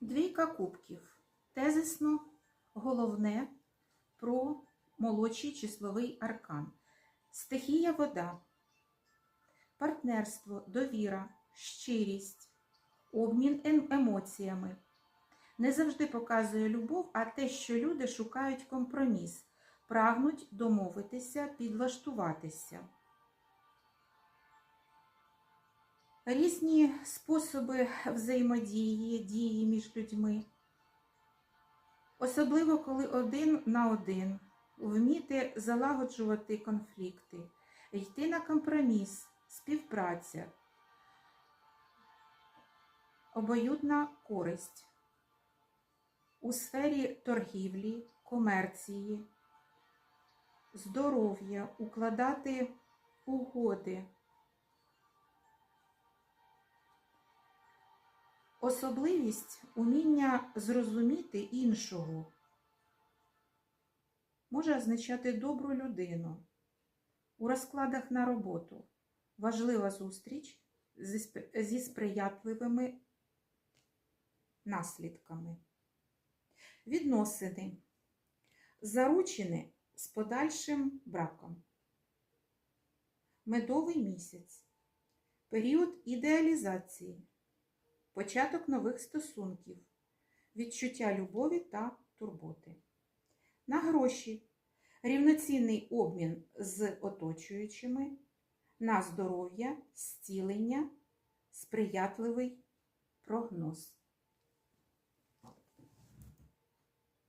Двійка кубків. Тезисно головне про молодший числовий аркан. Стихія вода, партнерство, довіра, щирість, обмін ем- емоціями. Не завжди показує любов, а те, що люди шукають компроміс, прагнуть домовитися, підлаштуватися. Різні способи взаємодії, дії між людьми. Особливо, коли один на один вміти залагоджувати конфлікти, йти на компроміс, співпраця, обоюдна користь у сфері торгівлі, комерції, здоров'я, укладати угоди. Особливість уміння зрозуміти іншого може означати добру людину. У розкладах на роботу важлива зустріч зі сприятливими наслідками. Відносини. Заручені з подальшим браком. Медовий місяць. Період ідеалізації. Початок нових стосунків. Відчуття любові та турботи. На гроші. Рівноцінний обмін з оточуючими. На здоров'я, зцілення, сприятливий прогноз.